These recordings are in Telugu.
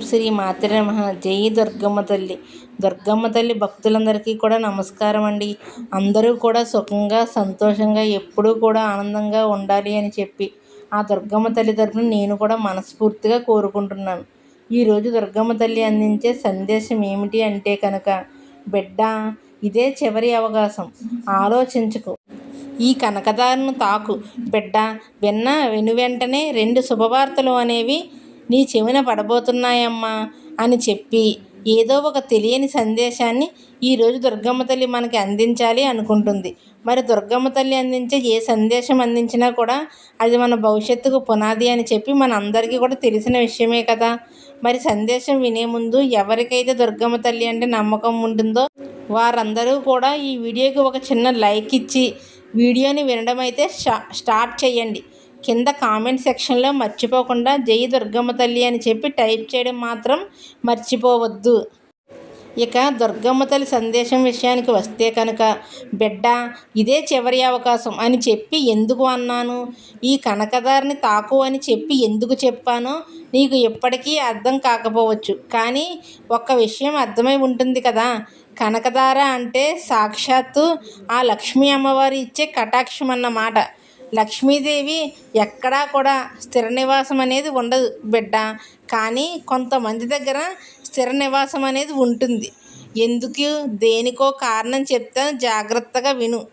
శ్రీ మాతృ నమ. జై దుర్గమ్మ తల్లి దుర్గమ్మ తల్లి భక్తులందరికీ కూడా నమస్కారం అండి. అందరూ కూడా సుఖంగా సంతోషంగా ఎప్పుడూ కూడా ఆనందంగా ఉండాలి అని చెప్పి ఆ దుర్గమ్మ తల్లి తరఫున నేను కూడా మనస్ఫూర్తిగా కోరుకుంటున్నాను. ఈరోజు దుర్గమ్మ తల్లి అందించే సందేశం ఏమిటి అంటే కనుక బిడ్డ ఇదే చివరి అవకాశం. ఆలోచించుకు. ఈ కనకదారును తాకు. బిడ్డ విన్న వెను వెంటనే రెండు శుభవార్తలు అనేవి నీ చెవిన పడబోతున్నాయమ్మా అని చెప్పి ఏదో ఒక తెలియని సందేశాన్ని ఈరోజు దుర్గమ్మ తల్లి మనకి అందించాలి అనుకుంటుంది. మరి దుర్గమ్మ తల్లి అందించే ఏ సందేశం అందించినా కూడా అది మన భవిష్యత్తుకు పునాది అని చెప్పి మన అందరికీ కూడా తెలిసిన విషయమే కదా. మరి సందేశం వినే ముందు ఎవరికైతే దుర్గమ్మ తల్లి అంటే నమ్మకం ఉంటుందో వారందరూ కూడా ఈ వీడియోకి ఒక చిన్న లైక్ ఇచ్చి వీడియోని వినడం అయితే స్టార్ట్ చేయండి. కింద కామెంట్ సెక్షన్లో మర్చిపోకుండా జై దుర్గమ్మ తల్లి అని చెప్పి టైప్ చేయడం మాత్రం మర్చిపోవద్దు. ఇక దుర్గమ్మ తల్లి సందేశం విషయానికి వస్తే కనుక బిడ్డ ఇదే చివరి అవకాశం అని చెప్పి ఎందుకు అన్నాను? ఈ కనకదారిని తాకు అని చెప్పి ఎందుకు చెప్పానో నీకు ఎప్పటికీ అర్థం కాకపోవచ్చు. కానీ ఒక్క విషయం అర్థమై ఉంటుంది కదా. కనకదార అంటే సాక్షాత్తు ఆ లక్ష్మీ అమ్మవారి ఇచ్చే కటాక్షం అన్నమాట. లక్ష్మీదేవి ఎక్కడా కూడా స్థిర నివాసం అనేది ఉండదు బిడ్డ. కానీ కొంతమంది దగ్గర స్థిర నివాసం అనేది ఉంటుంది. ఎందుకు? దేనికో కారణం చెప్తాను జాగ్రత్తగా విను.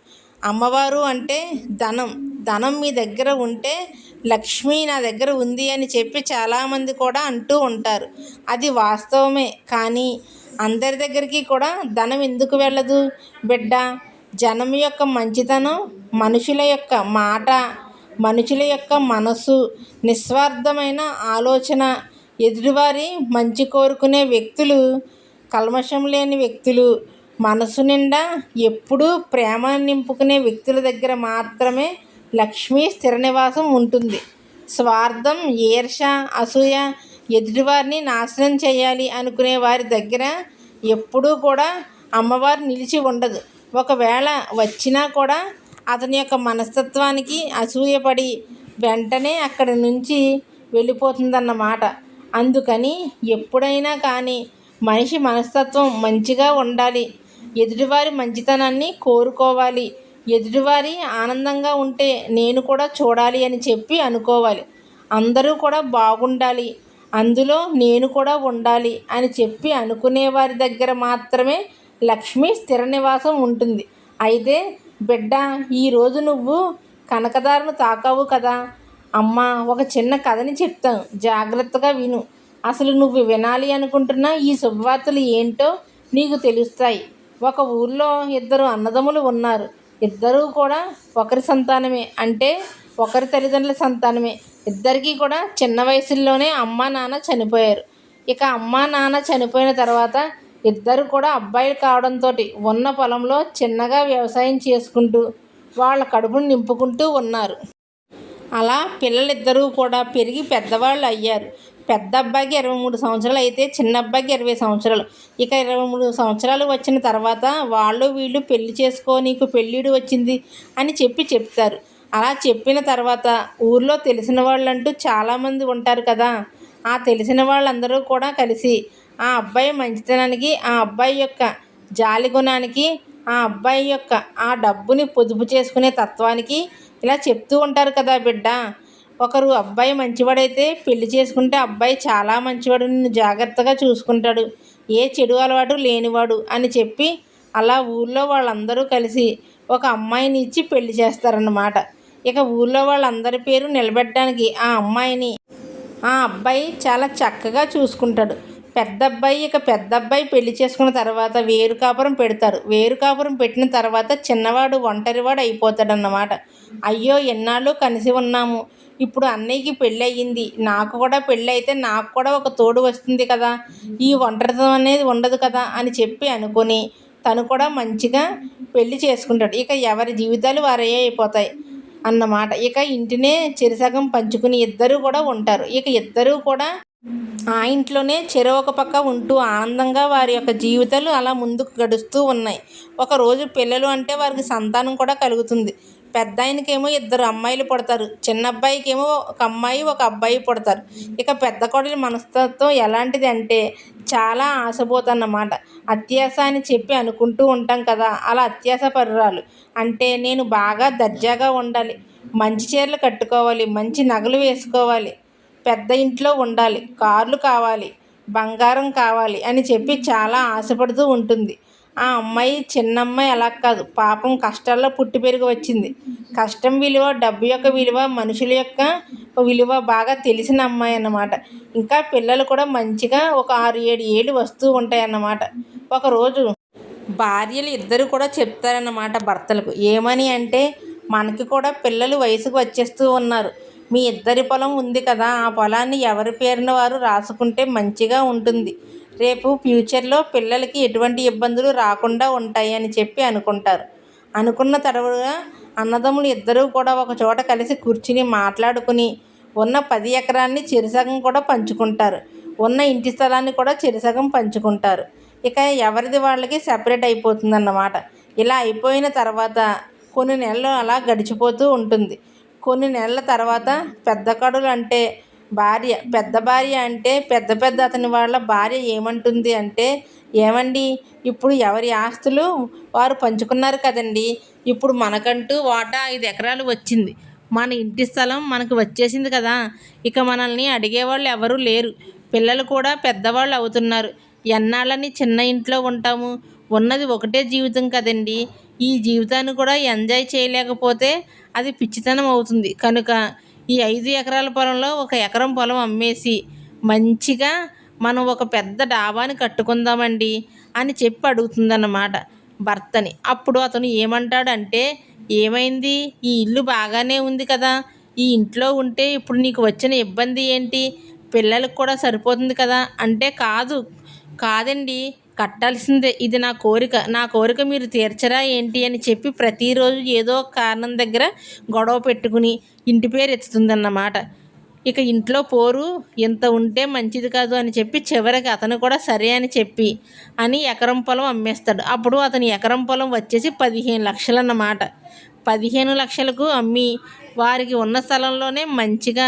అమ్మవారు అంటే ధనం. ధనం మీ దగ్గర ఉంటే లక్ష్మి నా దగ్గర ఉంది అని చెప్పి చాలామంది కూడా అంటూ ఉంటారు. అది వాస్తవమే. కానీ అందరి దగ్గరికి కూడా ధనం ఎందుకు వెళ్ళదు బిడ్డ? జనం యొక్క మంచితనం మనుషుల యొక్క మాట మనుషుల యొక్క మనసు నిస్వార్థమైన ఆలోచన ఎదుటివారి మంచి కోరుకునే వ్యక్తులు కల్మషం లేని వ్యక్తులు మనసు నిండా ఎప్పుడూ ప్రేమ నింపుకునే వ్యక్తుల దగ్గర మాత్రమే లక్ష్మీ స్థిర నివాసం ఉంటుంది. స్వార్థం ఈర్ష అసూయ ఎదుటివారిని నాశనం చేయాలి అనుకునే వారి దగ్గర ఎప్పుడూ కూడా అమ్మవారు నిలిచి ఉండదు. ఒకవేళ వచ్చినా కూడా అతని యొక్క మనస్తత్వానికి అసూయపడి వెంటనే అక్కడి నుంచి వెళ్ళిపోతుందన్నమాట. అందుకని ఎప్పుడైనా కానీ మనిషి మనస్తత్వం మంచిగా ఉండాలి. ఎదుటివారి మంచితనాన్ని కోరుకోవాలి. ఎదుటివారి ఆనందంగా ఉంటే నేను కూడా చూడాలి అని చెప్పి అనుకోవాలి. అందరూ కూడా బాగుండాలి. అందులో నేను కూడా ఉండాలి అని చెప్పి అనుకునే వారి దగ్గర మాత్రమే లక్ష్మి స్థిర నివాసం ఉంటుంది. అయితే బిడ్డ ఈరోజు నువ్వు కనకదారును తాకావు కదా? అమ్మ ఒక చిన్న కథని చెప్తాను. జాగ్రత్తగా విను. అసలు నువ్వు వినాలి అనుకుంటున్న ఈ శుభవార్తలు ఏంటో నీకు తెలుస్తాయి. ఒక ఊర్లో ఇద్దరు అన్నదమ్ములు ఉన్నారు. ఇద్దరూ కూడా ఒకరి సంతానమే. అంటే ఒకరి తల్లిదండ్రుల సంతానమే. ఇద్దరికీ కూడా చిన్న వయసుల్లోనే అమ్మా నాన్న చనిపోయారు. ఇక అమ్మా నాన్న చనిపోయిన తర్వాత ఇద్దరు కూడా అబ్బాయిలు కావడంతో ఉన్న పొలంలో చిన్నగా వ్యవసాయం చేసుకుంటూ వాళ్ళ కడుపును నింపుకుంటూ ఉన్నారు. అలా పిల్లలిద్దరూ కూడా పెరిగి పెద్దవాళ్ళు అయ్యారు. పెద్ద అబ్బాయికి ఇరవై మూడు సంవత్సరాలు అయితే చిన్న అబ్బాయికి ఇరవై సంవత్సరాలు. ఇక ఇరవై మూడు సంవత్సరాలు వచ్చిన తర్వాత వాళ్ళు వీళ్ళు పెళ్ళి చేసుకో నీకు పెళ్ళిడు వచ్చింది అని చెప్పి చెప్తారు. అలా చెప్పిన తర్వాత ఊర్లో తెలిసిన వాళ్ళంటూ చాలామంది ఉంటారు కదా. ఆ తెలిసిన వాళ్ళందరూ కూడా కలిసి ఆ అబ్బాయి మంచితనానికి ఆ అబ్బాయి యొక్క జాలి గుణానికి ఆ అబ్బాయి యొక్క ఆ డబ్బుని పొదుపు చేసుకునే తత్వానికి ఇలా చెప్తూ ఉంటారు కదా బిడ్డ. ఒకరు అబ్బాయి మంచివాడైతే పెళ్ళి చేసుకుంటే అబ్బాయి చాలా మంచివాడు నిన్ను జాగ్రత్తగా చూసుకుంటాడు. ఏ చెడు అలవాటు లేనివాడు అని చెప్పి అలా ఊళ్ళో వాళ్ళందరూ కలిసి ఒక అమ్మాయిని ఇచ్చి పెళ్ళి చేస్తారన్నమాట. ఇక ఊళ్ళో వాళ్ళందరి పేరు నిలబెట్టడానికి ఆ అమ్మాయిని ఆ అబ్బాయి చాలా చక్కగా చూసుకుంటాడు. పెద్ద అబ్బాయి ఇక పెద్ద అబ్బాయి పెళ్ళి చేసుకున్న తర్వాత వేరు కాపురం పెడతారు. వేరు కాపురం పెట్టిన తర్వాత చిన్నవాడు ఒంటరివాడు అయిపోతాడన్నమాట. అయ్యో ఎన్నాళ్ళు కలిసి ఉన్నాము. ఇప్పుడు అన్నయ్యకి పెళ్ళి అయ్యింది. నాకు కూడా పెళ్ళి అయితే నాకు కూడా ఒక తోడు వస్తుంది కదా. ఈ ఒంటరితనం అనేది ఉండదు కదా అని చెప్పి అనుకొని తను కూడా మంచిగా పెళ్ళి చేసుకుంటాడు. ఇక ఎవరి జీవితాలు వారే అయిపోతాయి అన్నమాట. ఇక ఇంటినే చెరిసగం పంచుకుని ఇద్దరు కూడా ఉంటారు. ఇక ఇద్దరూ కూడా ఆ ఇంట్లోనే చెరొక పక్క ఉంటూ ఆనందంగా వారి యొక్క జీవితాలు అలా ముందుకు గడుస్తూ ఉన్నాయి. ఒకరోజు పిల్లలు అంటే వారికి సంతానం కూడా కలుగుతుంది. పెద్ద ఆయనకేమో ఇద్దరు అమ్మాయిలు పుడతారు. చిన్న అబ్బాయికేమో ఒక అమ్మాయి ఒక అబ్బాయి పుడతారు. ఇక పెద్ద కోడలి మనస్తత్వం ఎలాంటిది అంటే చాలా ఆశపోతన్నమాట. అత్యాస అని చెప్పి అనుకుంటూ ఉంటాం కదా అలా అత్యాశ పరురాలు. అంటే నేను బాగా దర్జాగా ఉండాలి. మంచి చీరలు కట్టుకోవాలి మంచి నగలు వేసుకోవాలి. పెద్ద ఇంట్లో ఉండాలి. కార్లు కావాలి బంగారం కావాలి అని చెప్పి చాలా ఆశపడుతూ ఉంటుంది. ఆ అమ్మాయి చిన్న అమ్మాయి అలా కాదు. పాపం కష్టాల్లో పుట్టి పెరిగి వచ్చింది. కష్టం విలువ డబ్బు యొక్క విలువ మనుషుల యొక్క విలువ బాగా తెలిసిన అమ్మాయి అన్నమాట. ఇంకా పిల్లలు కూడా మంచిగా ఒక ఆరు ఏడు ఏళ్ళు వస్తూ ఉంటాయి అన్నమాట ఒకరోజు భార్యలు ఇద్దరు కూడా చెప్తారన్నమాట భర్తలకు. ఏమని అంటే మనకి కూడా పిల్లలు వయసుకు వచ్చేస్తూ ఉన్నారు. మీ ఇద్దరి పొలం ఉంది కదా ఆ పొలాన్ని ఎవరి పేరున వారు రాసుకుంటే మంచిగా ఉంటుంది. రేపు ఫ్యూచర్లో పిల్లలకి ఎటువంటి ఇబ్బందులు రాకుండా ఉంటాయి అని చెప్పి అనుకుంటారు. అనుకున్న తడవుగా అన్నదమ్ములు ఇద్దరూ కూడా ఒక చోట కలిసి కూర్చుని మాట్లాడుకుని ఉన్న పది ఎకరాన్ని చెరిసగం కూడా పంచుకుంటారు. ఉన్న ఇంటి స్థలాన్ని కూడా చెరిసగం పంచుకుంటారు. ఇక ఎవరిది వాళ్ళకి సపరేట్ అయిపోతుందన్నమాట. ఇలా అయిపోయిన తర్వాత కొన్ని నెలలు అలా గడిచిపోతూ ఉంటుంది. కొన్ని నెలల తర్వాత పెద్ద కడులు అంటే భార్య పెద్ద భార్య అంటే పెద్ద పెద్ద అతని వాళ్ళ భార్య ఏమంటుంది అంటే ఏమండి ఇప్పుడు ఎవరి ఆస్తులు వారు పంచుకున్నారు కదండి? ఇప్పుడు మనకంటూ వాటా ఐదు ఎకరాలు వచ్చింది. మన ఇంటి స్థలం మనకు వచ్చేసింది కదా. ఇక మనల్ని అడిగేవాళ్ళు ఎవరూ లేరు. పిల్లలు కూడా పెద్దవాళ్ళు అవుతున్నారు. ఎన్నాళ్ళని చిన్న ఇంట్లో ఉంటాము? ఉన్నది ఒకటే జీవితం కదండి. ఈ జీవితాన్ని కూడా ఎంజాయ్ చేయలేకపోతే అది పిచ్చితనం అవుతుంది. కనుక ఈ ఐదు ఎకరాల పొలంలో ఒక ఎకరం పొలం అమ్మేసి మంచిగా మనం ఒక పెద్ద డాబాని కట్టుకుందామండి అని చెప్పి అడుగుతుందన్నమాట భర్తని. అప్పుడు అతను ఏమంటాడంటే ఏమైంది? ఈ ఇల్లు బాగానే ఉంది కదా. ఈ ఇంట్లో ఉంటే ఇప్పుడు నీకు వచ్చిన ఇబ్బంది ఏంటి? పిల్లలకు కూడా సరిపోతుంది కదా. అంటే కాదు. కాదండి. కట్టాల్సిందే. ఇది నా కోరిక. నా కోరిక మీరు తీర్చరా ఏంటి అని చెప్పి ప్రతిరోజు ఏదో కారణం దగ్గర గొడవ పెట్టుకుని ఇంటి పేరు ఎత్తుతుందన్నమాట. ఇక ఇంట్లో పోరు ఇంత ఉంటే మంచిది కాదు అని చెప్పి చివరికి అతను కూడా సరే అని చెప్పి అని ఎకరం పొలం అమ్మేస్తాడు. అప్పుడు అతని ఎకరం పొలం వచ్చేసి పదిహేను లక్షలు అన్నమాట పదిహేను లక్షలకు అమ్మి వారికి ఉన్న స్థలంలోనే మంచిగా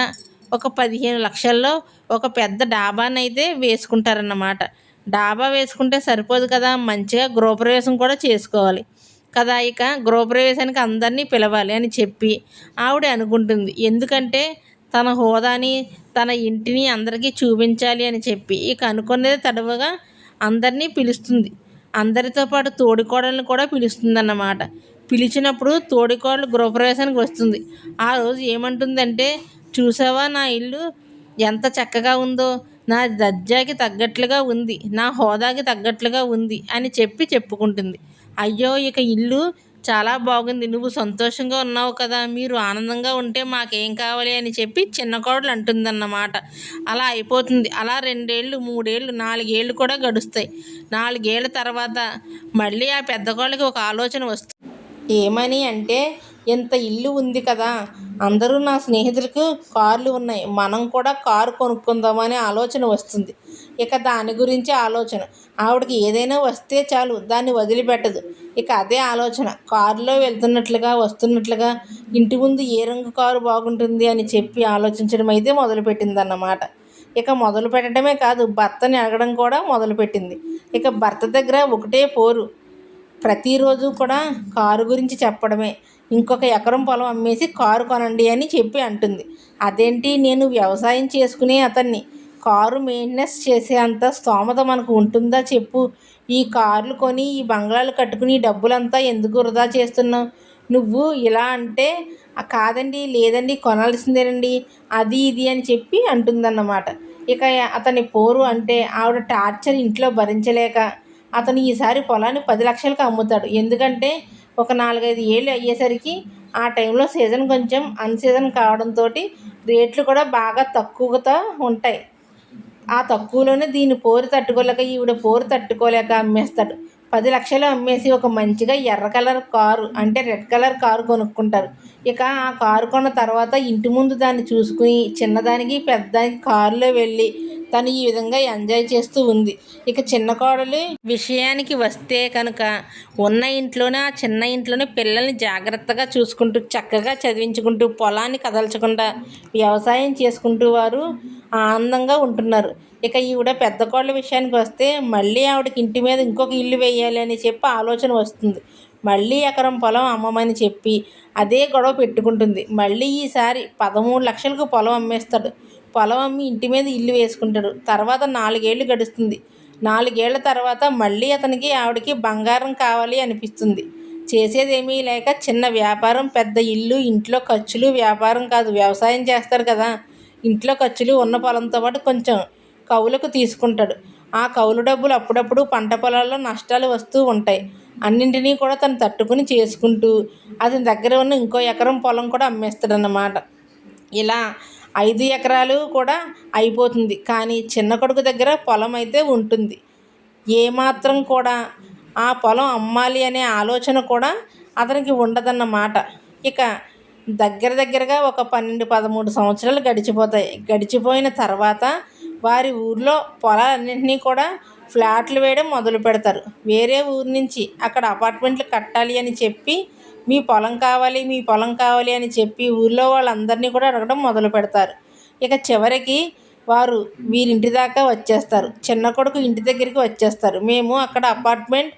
ఒక పదిహేను లక్షల్లో ఒక పెద్ద డాబానైతే వేసుకుంటారన్నమాట. డాబా వేసుకుంటే సరిపోదు కదా మంచిగా గృహప్రవేశం కూడా చేసుకోవాలి. కదా ఇక గృహప్రవేశానికి అందరినీ పిలవాలి అని చెప్పి ఆవిడ అనుకుంటుంది. ఎందుకంటే తన హోదాని తన ఇంటిని అందరికీ చూపించాలి అని చెప్పి ఇక అనుకునేది తడవగా అందరినీ పిలుస్తుంది. అందరితో పాటు తోడికోడలను కూడా పిలుస్తుంది అన్నమాట పిలిచినప్పుడు తోడికోడలు గృహప్రవేశానికి వస్తుంది. ఆ రోజు ఏమంటుందంటే చూసావా నా ఇల్లు? ఎంత చక్కగా ఉందో. నా దర్జాకి తగ్గట్లుగా ఉంది నా హోదాకి తగ్గట్లుగా ఉంది అని చెప్పి చెప్పుకుంటుంది. అయ్యో ఇక ఇల్లు చాలా బాగుంది నువ్వు సంతోషంగా ఉన్నావు కదా మీరు ఆనందంగా ఉంటే మాకేం కావాలి అని చెప్పి చిన్న కోడలు అంటుందన్నమాట. అలా అయిపోతుంది. అలా రెండేళ్ళు మూడేళ్ళు నాలుగేళ్ళు కూడా గడుస్తాయి. నాలుగేళ్ళ తర్వాత మళ్ళీ ఆ పెద్ద కోళ్ళకి ఒక ఆలోచన వస్తుంది. ఏమని అంటే ఇంత ఇల్లు ఉంది కదా. అందరూ నా స్నేహితులకు కార్లు ఉన్నాయి. మనం కూడా కారు కొనుక్కుందామనే ఆలోచన వస్తుంది. ఇక దాని గురించి ఆలోచన. ఆవిడకి ఏదైనా వస్తే చాలు దాన్ని వదిలిపెట్టదు. ఇక అదే ఆలోచన. కారులో వెళ్తున్నట్లుగా వస్తున్నట్లుగా ఇంటి ముందు ఏ రంగు కారు బాగుంటుంది అని చెప్పి ఆలోచించడం అయితే మొదలుపెట్టింది అన్నమాట ఇక మొదలు పెట్టడమే కాదు భర్తని అడగడం కూడా మొదలుపెట్టింది. ఇక భర్త దగ్గర ఒకటే పోరు. ప్రతిరోజు కూడా కారు గురించి చెప్పడమే. ఇంకొక ఎకరం పొలం అమ్మేసి కారు కొనండి అని చెప్పి అంటుంది. అదేంటి? నేను వ్యవసాయం చేసుకునే అతన్ని. కారు మెయింటెనెన్స్ చేసే అంత స్తోమత మనకు ఉంటుందా చెప్పు. ఈ కార్లు కొని ఈ బంగ్లాలు కట్టుకుని ఈ డబ్బులంతా ఎందుకు వృధా చేస్తున్నావు? నువ్వు ఇలా అంటే కాదండి లేదండి కొనాల్సిందేనండి అది ఇది అని చెప్పి అంటుందన్నమాట. ఇక అతని పోరు అంటే ఆవిడ టార్చర్ ఇంట్లో భరించలేక అతను ఈసారి పొలాన్ని పది లక్షలకు అమ్ముతాడు. ఎందుకంటే ఒక నాలుగైదు ఏళ్ళు అయ్యేసరికి ఆ టైంలో సీజన్ కొంచెం అన్సీజన్ కావడంతో రేట్లు కూడా బాగా తక్కువతో ఉంటాయి. ఆ తక్కువలోనే దీన్ని పోరు తట్టుకోలేక ఈవిడ పోరు తట్టుకోలేక అమ్మేస్తాడు. పది లక్షలు అమ్మేసి ఒక మంచిగా ఎర్ర కలర్ కారు అంటే రెడ్ కలర్ కారు కొనుక్కుంటారు. ఇక ఆ కారు కొన్న తర్వాత ఇంటి ముందు దాన్ని చూసుకుని చిన్నదానికి పెద్దదానికి కారులో వెళ్ళి తను ఈ విధంగా ఎంజాయ్ చేస్తూ ఉంది. ఇక చిన్న కోడలు విషయానికి వస్తే కనుక ఉన్న ఇంట్లోనే ఆ చిన్న ఇంట్లోనే పిల్లల్ని జాగ్రత్తగా చూసుకుంటూ చక్కగా చదివించుకుంటూ పొలాన్ని కదల్చకుండా వ్యవసాయం చేసుకుంటూ వారు ఆనందంగా ఉంటున్నారు. ఇక ఈవిడ పెద్ద కోళ్ళ విషయానికి వస్తే మళ్ళీ ఆవిడకి ఇంటి మీద ఇంకొక ఇల్లు వేయాలి అని చెప్పి ఆలోచన వస్తుంది. మళ్ళీ ఎకరం పొలం అమ్మమని చెప్పి అదే గొడవ పెట్టుకుంటుంది. మళ్ళీ ఈసారి పదమూడు లక్షలకు పొలం అమ్మేస్తాడు. పొలం అమ్మి ఇంటి మీద ఇల్లు వేసుకుంటాడు. తర్వాత నాలుగేళ్ళు గడుస్తుంది. నాలుగేళ్ళ తర్వాత మళ్ళీ అతనికి ఆవిడకి బంగారం కావాలి అనిపిస్తుంది. చేసేదేమీ లేక చిన్న వ్యాపారం పెద్ద ఇల్లు ఇంట్లో ఖర్చులు వ్యాపారం కాదు వ్యవసాయం చేస్తారు కదా. ఇంట్లో ఖర్చులు ఉన్న పొలంతో పాటు కొంచెం కవులకు తీసుకుంటాడు. ఆ కౌలు డబ్బులు అప్పుడప్పుడు పంట పొలాల్లో నష్టాలు వస్తూ ఉంటాయి. అన్నింటినీ కూడా తను తట్టుకుని చేసుకుంటూ అతని దగ్గర ఉన్న ఇంకో ఎకరం పొలం కూడా అమ్మేస్తాడన్నమాట. ఇలా ఐదు ఎకరాలు కూడా అయిపోతుంది. కానీ చిన్న కొడుకు దగ్గర పొలం అయితే ఉంటుంది. ఏమాత్రం కూడా ఆ పొలం అమ్మాలి అనే ఆలోచన కూడా అతనికి ఉండదన్నమాట. ఇక దగ్గర దగ్గరగా ఒక పన్నెండు పదమూడు సంవత్సరాలు గడిచిపోతాయి. గడిచిపోయిన తర్వాత వారి ఊర్లో పొలాలన్నింటినీ కూడా ఫ్లాట్లు వేయడం మొదలు పెడతారు వేరే ఊరు నుంచి అక్కడ అపార్ట్మెంట్లు కట్టాలి అని చెప్పి మీ పొలం కావాలి మీ పొలం కావాలి అని చెప్పి ఊళ్ళో వాళ్ళందరినీ కూడా అడగడం మొదలు పెడతారు. ఇక చివరికి వారు వీరింటి దాకా వచ్చేస్తారు. చిన్న కొడుకు ఇంటి దగ్గరికి వచ్చేస్తారు. మేము అక్కడ అపార్ట్మెంట్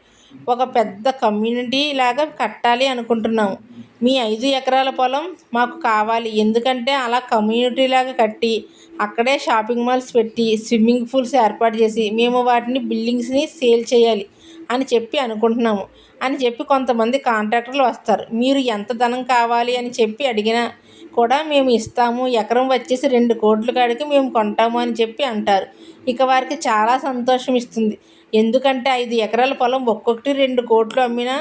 ఒక పెద్ద కమ్యూనిటీ లాగా కట్టాలి అనుకుంటున్నాము. మీ ఐదు ఎకరాల పొలం మాకు కావాలి. ఎందుకంటే అలా కమ్యూనిటీ లాగా కట్టి అక్కడే షాపింగ్ మాల్స్ పెట్టి స్విమ్మింగ్ పూల్స్ ఏర్పాటు చేసి మేము వాటిని బిల్డింగ్స్ని సేల్ చేయాలి. అని చెప్పి అనుకుంటున్నాము. అని చెప్పి కొంతమంది కాంట్రాక్టర్లు వస్తారు. మీరు ఎంత ధనం కావాలి అని చెప్పి అడిగినా కూడా మేము ఇస్తాము. ఎకరం వచ్చేసి రెండు కోట్ల కాడికి మేము కొంటాము అని చెప్పి అంటారు. ఇక వారికి చాలా సంతోషం ఇస్తుంది. ఎందుకంటే ఐదు ఎకరాల పొలం ఒక్కొక్కటి రెండు కోట్లు అమ్మినా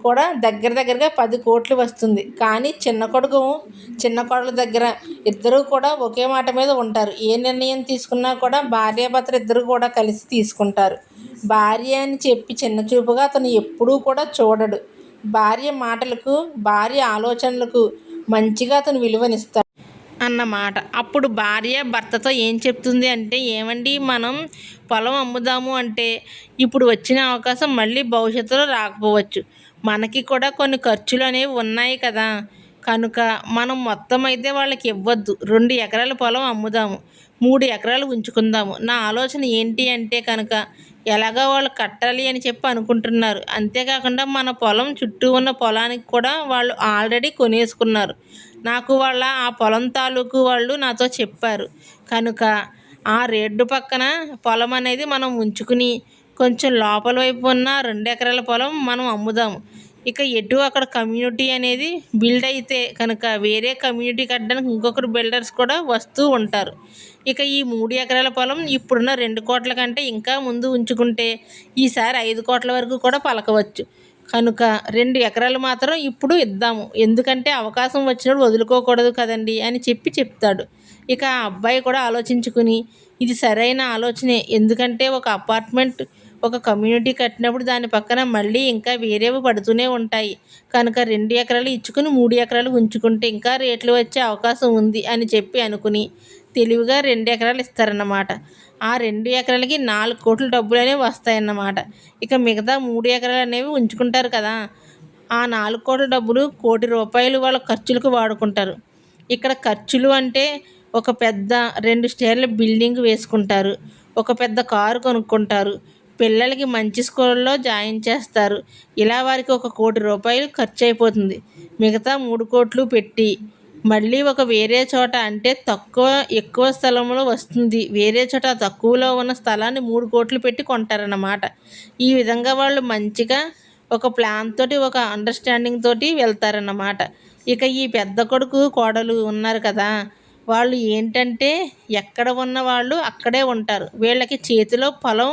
కూడా దగ్గర దగ్గరగా పది కోట్లు వస్తుంది. కానీ చిన్న కొడుకు చిన్న కోడల దగ్గర ఇద్దరూ కూడా ఒకే మాట మీద ఉంటారు. ఏ నిర్ణయం తీసుకున్నా కూడా భార్యాభర్తలు ఇద్దరు కూడా కలిసి తీసుకుంటారు. భార్య అని చెప్పి చిన్న చూపుగా అతను ఎప్పుడూ కూడా చూడడు. భార్య మాటలకు భార్య ఆలోచనలకు మంచిగా అతను విలువనిస్తాడు. అన్నమాట. అప్పుడు భార్య భర్తతో ఏం చెప్తుంది అంటే ఏమండి మనం పొలం అమ్ముదాము అంటే ఇప్పుడు వచ్చిన అవకాశం మళ్ళీ భవిష్యత్తులో రాకపోవచ్చు. మనకి కూడా కొన్ని ఖర్చులు అనేవి ఉన్నాయి కదా. కనుక మనం మొత్తం అయితే వాళ్ళకి ఇవ్వద్దు. రెండు ఎకరాల పొలం అమ్ముదాము మూడు ఎకరాలు ఉంచుకుందాము. నా ఆలోచన ఏంటి అంటే కనుక ఎలాగో వాళ్ళు కట్టాలి అని చెప్పి అనుకుంటున్నారు. అంతేకాకుండా మన పొలం చుట్టూ ఉన్న పొలానికి కూడా వాళ్ళు ఆల్రెడీ కొనేసుకున్నారు. నాకు వాళ్ళ ఆ పొలం తాలూకు వాళ్ళు నాతో చెప్పారు. కనుక ఆ రేడ్డు పక్కన పొలం అనేది మనం ఉంచుకుని కొంచెం లోపల వైపు ఉన్న రెండు ఎకరాల పొలం మనం అమ్ముదాము. ఇక ఎటు అక్కడ కమ్యూనిటీ అనేది బిల్డ్ అయితే కనుక వేరే కమ్యూనిటీ కట్టడానికి ఇంకొకరు బిల్డర్స్ కూడా వస్తూ ఉంటారు. ఇక ఈ మూడు ఎకరాల పొలం ఇప్పుడున్న రెండు కోట్ల కంటే ఇంకా ముందు ఉంచుకుంటే ఈసారి ఐదు కోట్ల వరకు కూడా పలకవచ్చు. కనుక రెండు ఎకరాలు మాత్రం ఇప్పుడు ఇద్దాము. ఎందుకంటే అవకాశం వచ్చినప్పుడు వదులుకోకూడదు కదండి అని చెప్పి చెప్తాడు. ఇక ఆ అబ్బాయి కూడా ఆలోచించుకుని ఇది సరైన ఆలోచనే. ఎందుకంటే ఒక అపార్ట్మెంట్ ఒక కమ్యూనిటీ కట్టినప్పుడు దాని పక్కన మళ్ళీ ఇంకా వేరేవి పడుతూనే ఉంటాయి. కనుక రెండు ఎకరాలు ఇచ్చుకుని మూడు ఎకరాలు ఉంచుకుంటే ఇంకా రేట్లు వచ్చే అవకాశం ఉంది అని చెప్పి అనుకుని తెలివిగా రెండు ఎకరాలు ఇస్తారన్నమాట. ఆ రెండు ఎకరాలకి నాలుగు కోట్ల డబ్బులు అనేవి వస్తాయన్నమాట. ఇక మిగతా మూడు ఎకరాలు అనేవి ఉంచుకుంటారు కదా. ఆ నాలుగు కోట్ల డబ్బులు కోటి రూపాయలు వాళ్ళ ఖర్చులకు వాడుకుంటారు. ఇక్కడ ఖర్చులు అంటే ఒక పెద్ద రెండు స్టేర్ల బిల్డింగ్ వేసుకుంటారు. ఒక పెద్ద కారు కొనుక్కుంటారు. పిల్లలకి మంచి స్కూల్లో జాయిన్ చేస్తారు. ఇలా వారికి ఒక కోటి రూపాయలు ఖర్చు అయిపోతుంది మిగతా మూడు కోట్లు పెట్టి మళ్ళీ ఒక వేరే చోట అంటే తక్కువ ఎక్కువ స్థలంలో వస్తుంది. వేరే చోట తక్కువలో ఉన్న స్థలాన్ని మూడు కోట్లు పెట్టి కొంటారన్నమాట. ఈ విధంగా వాళ్ళు మంచిగా ఒక ప్లాన్ తోటి ఒక అండర్స్టాండింగ్ తోటి వెళ్తారన్నమాట. ఇక ఈ పెద్ద కొడుకు కోడలు ఉన్నారు కదా వాళ్ళు ఏంటంటే ఎక్కడ ఉన్న వాళ్ళు అక్కడే ఉంటారు. వీళ్ళకి చేతిలో పొలం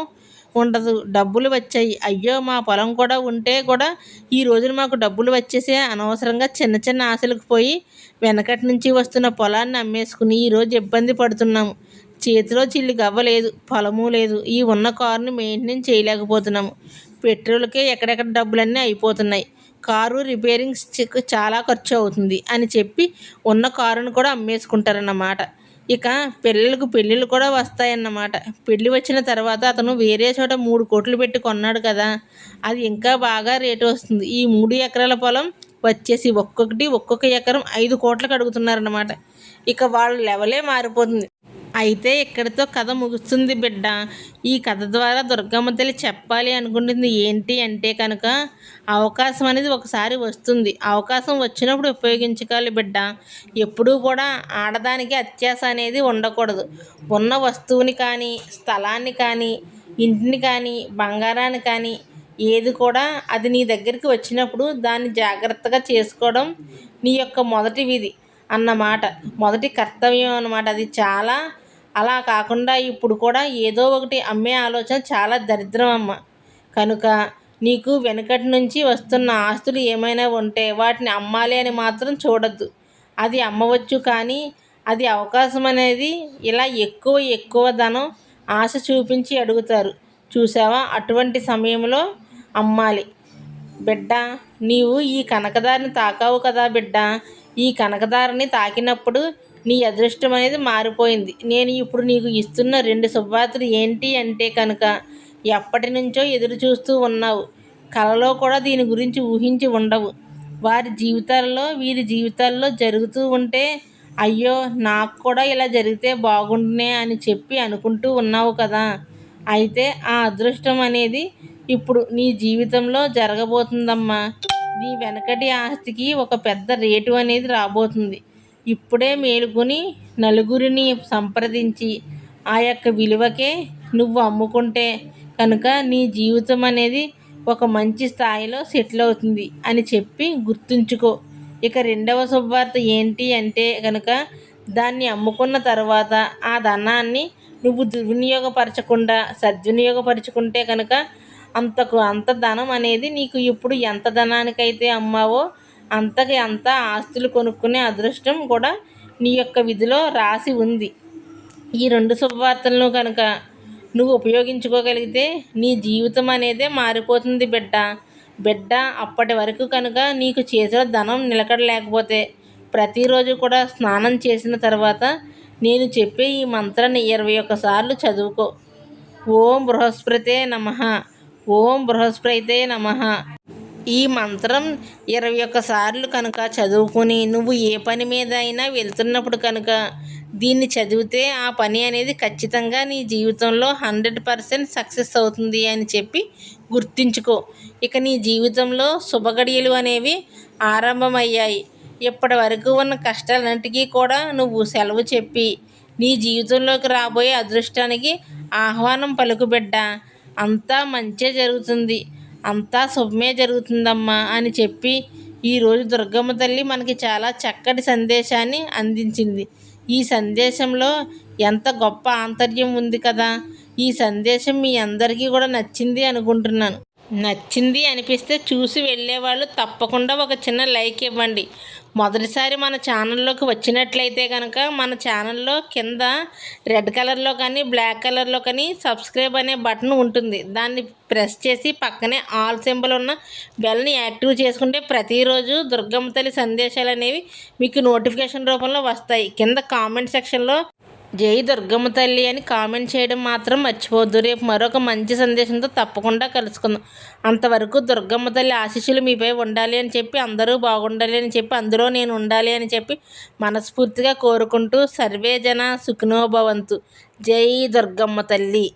ఉండదు. డబ్బులు వచ్చాయి. అయ్యో మా పొలం కూడా ఉంటే కూడా ఈ రోజున మాకు డబ్బులు వచ్చేసే అనవసరంగా చిన్న చిన్న ఆశలకు పోయి వెనకటి నుంచి వస్తున్న పొలాన్ని అమ్మేసుకుని ఈరోజు ఇబ్బంది పడుతున్నాము. చేతిలో చిల్లి గవ్వలేదు పొలము లేదు. ఈ ఉన్న కారుని మెయింటెనెన్స్ చేయలేకపోతున్నాము. పెట్రోల్కే ఎక్కడెక్కడ డబ్బులన్నీ అయిపోతున్నాయి. కారు రిపేరింగ్స్ చాలా ఖర్చు అవుతుంది అని చెప్పి ఉన్న కారును కూడా అమ్మేసుకుంటారన్నమాట. ఇక పిల్లలకు పెళ్ళిళ్ళు కూడా వస్తాయన్నమాట. పెళ్ళి వచ్చిన తర్వాత అతను వేరే చోట మూడు కోట్లు పెట్టి కొన్నాడు కదా. అది ఇంకా బాగా రేటు వస్తుంది. ఈ మూడు ఎకరాల పొలం వచ్చేసి ఒక్కొక్కటి ఒక్కొక్క ఎకరం ఐదు కోట్లకు అడుగుతున్నారన్నమాట. ఇక వాళ్ళ లెవలే మారిపోతుంది. అయితే ఇక్కడితో కథ ముగుస్తుంది బిడ్డ. ఈ కథ ద్వారా దుర్గమ్మ తల్లి చెప్పాలి అనుకుంటుంది. ఏంటి అంటే కనుక అవకాశం అనేది ఒకసారి వస్తుంది. అవకాశం వచ్చినప్పుడు ఉపయోగించుకోవాలి బిడ్డ. ఎప్పుడూ కూడా ఆడదానికి అత్యాస అనేది ఉండకూడదు. ఉన్న వస్తువుని కానీ స్థలాన్ని కానీ ఇంటిని కానీ బంగారాన్ని కానీ ఏది కూడా అది నీ దగ్గరికి వచ్చినప్పుడు దాన్ని జాగ్రత్తగా చేసుకోవడం నీ యొక్క మొదటి విధి అన్నమాట. మొదటి కర్తవ్యం అన్నమాట. అది చాలా అలా కాకుండా ఇప్పుడు కూడా ఏదో ఒకటి అమ్మే ఆలోచన చాలా దరిద్రం అమ్మ. కనుక నీకు వెనకటి నుంచి వస్తున్న ఆస్తులు ఏమైనా ఉంటే వాటిని అమ్మాలి అని మాత్రం చూడద్దు. అది అమ్మవచ్చు కానీ అది అవకాశం అనేది ఇలా ఎక్కువ ఎక్కువ ధనం ఆశ చూపించి అడుగుతారు. చూసావా? అటువంటి సమయంలో అమ్మాలి. బిడ్డ నీవు ఈ కనకదారిని తాకావు కదా బిడ్డ. ఈ కనకదారిని తాకినప్పుడు నీ అదృష్టం అనేది మారిపోయింది. నేను ఇప్పుడు నీకు ఇస్తున్న రెండు శుభవార్తలు ఏంటి అంటే కనుక ఎప్పటి నుంచో ఎదురు చూస్తూ ఉన్నావు. కలలో కూడా దీని గురించి ఊహించి ఉండవు. వారి జీవితాల్లో వీరి జీవితాల్లో జరుగుతూ ఉంటే అయ్యో నాకు కూడా ఇలా జరిగితే బాగుండునే అని చెప్పి అనుకుంటూ ఉన్నావు కదా. అయితే ఆ అదృష్టం అనేది ఇప్పుడు నీ జీవితంలో జరగబోతుందమ్మా. నీ వెనకటి ఆస్తికి ఒక పెద్ద రేటు అనేది రాబోతుంది. ఇప్పుడే మేలుకొని నలుగురిని సంప్రదించి ఆ యొక్క విలువకే నువ్వు అమ్ముకుంటే కనుక నీ జీవితం అనేది ఒక మంచి స్థాయిలో సెటిల్ అవుతుంది అని చెప్పి గుర్తుంచుకో. ఇక రెండవ శుభవార్త ఏంటి అంటే కనుక దాన్ని అమ్ముకున్న తర్వాత ఆ ధనాన్ని నువ్వు దుర్వినియోగపరచకుండా సద్వినియోగపరచుకుంటే కనుక అంతకు అంత ధనం అనేది నీకు ఇప్పుడు ఎంత ధనానికైతే అమ్మావో అంతకి అంత ఆస్తులు కొనుక్కునే అదృష్టం కూడా నీ యొక్క విధిలో రాసి ఉంది. ఈ రెండు శుభవార్తలను కనుక నువ్వు ఉపయోగించుకోగలిగితే నీ జీవితం అనేదే మారిపోతుంది బిడ్డ. బిడ్డ అప్పటి వరకు కనుక నీకు చేతిలో ధనం నిలకడలేకపోతే ప్రతిరోజు కూడా స్నానం చేసిన తర్వాత నేను చెప్పే ఈ మంత్రాన్ని ఇరవై ఒక్కసార్లు చదువుకో. ఓం బృహస్పతే నమ. ఓం బృహస్పతే నమ. ఈ మంత్రం ఇరవై ఒక్కసార్లు కనుక చదువుకుని నువ్వు ఏ పని మీద అయినా వెళ్తున్నప్పుడు కనుక దీన్ని చదివితే ఆ పని అనేది ఖచ్చితంగా నీ జీవితంలో హండ్రెడ్ పర్సెంట్ సక్సెస్ అవుతుంది అని చెప్పి గుర్తుంచుకో. ఇక నీ జీవితంలో శుభగడియలు అనేవి ఆరంభమయ్యాయి. ఇప్పటి వరకు ఉన్న కష్టాలన్నిటికీ కూడా నువ్వు సెలవు చెప్పి నీ జీవితంలోకి రాబోయే అదృష్టానికి ఆహ్వానం పలుకుబిడ్డ అంతా మంచే జరుగుతుంది. అంతా శుభమే జరుగుతుందమ్మా అని చెప్పి ఈరోజు దుర్గమ్మ తల్లి మనకి చాలా చక్కటి సందేశాన్ని అందించింది. ఈ సందేశంలో ఎంత గొప్ప ఆంతర్యం ఉంది కదా. ఈ సందేశం మీ అందరికీ కూడా నచ్చింది అనుకుంటున్నాను. నచ్చింది అనిపిస్తే చూసి వెళ్ళేవాళ్ళు తప్పకుండా ఒక చిన్న లైక్ ఇవ్వండి. మొదటిసారి మన ఛానల్లోకి వచ్చినట్లయితే కనుక మన ఛానల్లో కింద రెడ్ కలర్లో కానీ బ్లాక్ కలర్లో కానీ సబ్స్క్రైబ్ అనే బటన్ ఉంటుంది. దాన్ని ప్రెస్ చేసి పక్కనే ఆల్ సింబల్ ఉన్న బెల్ని యాక్టివ్ చేసుకుంటే ప్రతిరోజు దుర్గమ్మ తల్లి సందేశాలు అనేవి మీకు నోటిఫికేషన్ రూపంలో వస్తాయి. కింద కామెంట్ సెక్షన్లో జై దుర్గమ్మ తల్లి అని కామెంట్ చేయడం మాత్రం మర్చిపోవద్దు. రేపు మరొక మంచి సందేశంతో తప్పకుండా కలుసుకుందాం. అంతవరకు దుర్గమ్మ తల్లి ఆశీస్సులు మీపై ఉండాలి అని చెప్పి అందరూ బాగుండాలి అని చెప్పి అందులో నేను ఉండాలి అని చెప్పి మనస్ఫూర్తిగా కోరుకుంటూ సర్వే జన సుఖినోభవంతు జై దుర్గమ్మ తల్లి.